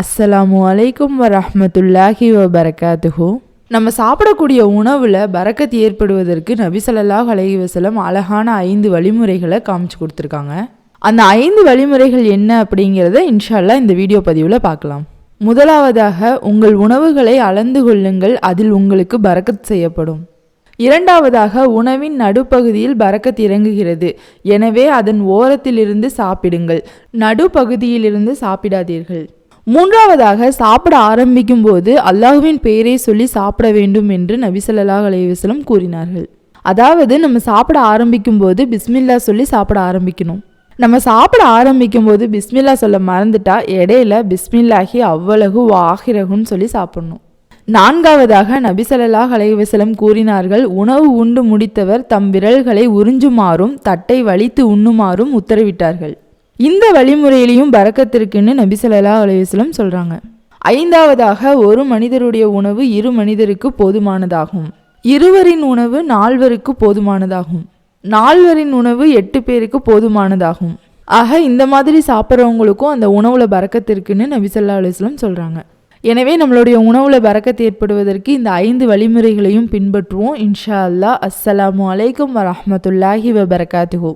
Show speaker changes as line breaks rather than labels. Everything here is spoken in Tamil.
அஸ்ஸலாமு அலைக்கும் வரமத்துல்லாஹி வபரகாத்துஹு நம்ம சாப்பிடக்கூடிய உணவில் பறக்கத் ஏற்படுவதற்கு நபிசல்லாஹ் அலஹி வசலம் அழகான ஐந்து வழிமுறைகளை காமிச்சு கொடுத்துருக்காங்க. அந்த ஐந்து வழிமுறைகள் என்ன அப்படிங்கிறத இன்ஷால்லா இந்த வீடியோ பதிவில் பார்க்கலாம். முதலாவதாக உங்கள் உணவுகளை அளந்து கொள்ளுங்கள் அதில் உங்களுக்கு பறக்கத் செய்யப்படும். இரண்டாவதாக உணவின் நடுப்பகுதியில் பறக்கத் இறங்குகிறது. எனவே அதன் ஓரத்திலிருந்து சாப்பிடுங்கள். நடுப்பகுதியிலிருந்து சாப்பிடாதீர்கள். மூன்றாவதாக சாப்பிட ஆரம்பிக்கும் போது அல்லாஹுவின் பெயரை சொல்லி சாப்பிட வேண்டும் என்று நபி ஸல்லல்லாஹு அலைஹி கூறினார்கள். அதாவது நம்ம சாப்பிட ஆரம்பிக்கும் போது பிஸ்மில்லா சொல்லி சாப்பிட ஆரம்பிக்கணும். நம்ம சாப்பிட ஆரம்பிக்கும் போது பிஸ்மில்லா சொல்ல மறந்துட்டா இடையில பிஸ்மில்லாஹி அவ்வளகு வாகிரகுன்னு சொல்லி சாப்பிடணும். நான்காவதாக நபிசல்லாஹ் அலைவசலம் கூறினார்கள் உணவு உண்டு முடித்தவர் தம் விரல்களை உறிஞ்சுமாறும் தட்டை வலித்து உண்ணுமாறும் உத்தரவிட்டார்கள். இந்த வழிமுறையிலையும் பறக்கத்திற்குன்னு நபி ஸல்லல்லாஹு அலைஹி சொல்கிறாங்க ஐந்தாவதாக ஒரு மனிதருடைய உணவு இரு மனிதருக்கு போதுமானதாகும். இருவரின் உணவு நால்வருக்கு போதுமானதாகும். நால்வரின் உணவு எட்டு பேருக்கு போதுமானதாகும். ஆக இந்த மாதிரி சாப்பிட்றவங்களுக்கும் அந்த உணவுல பறக்கத்திற்குன்னு நபிசல்லா அலுவலம் சொல்கிறாங்க எனவே நம்மளுடைய உணவுல பறக்கத்து ஏற்படுவதற்கு இந்த ஐந்து வழிமுறைகளையும் பின்பற்றுவோம். இன்ஷா அல்லாஹ். அஸ்ஸலாமு அலைக்கும் வரமத்துல்லாஹி வபரகாத்துஹு.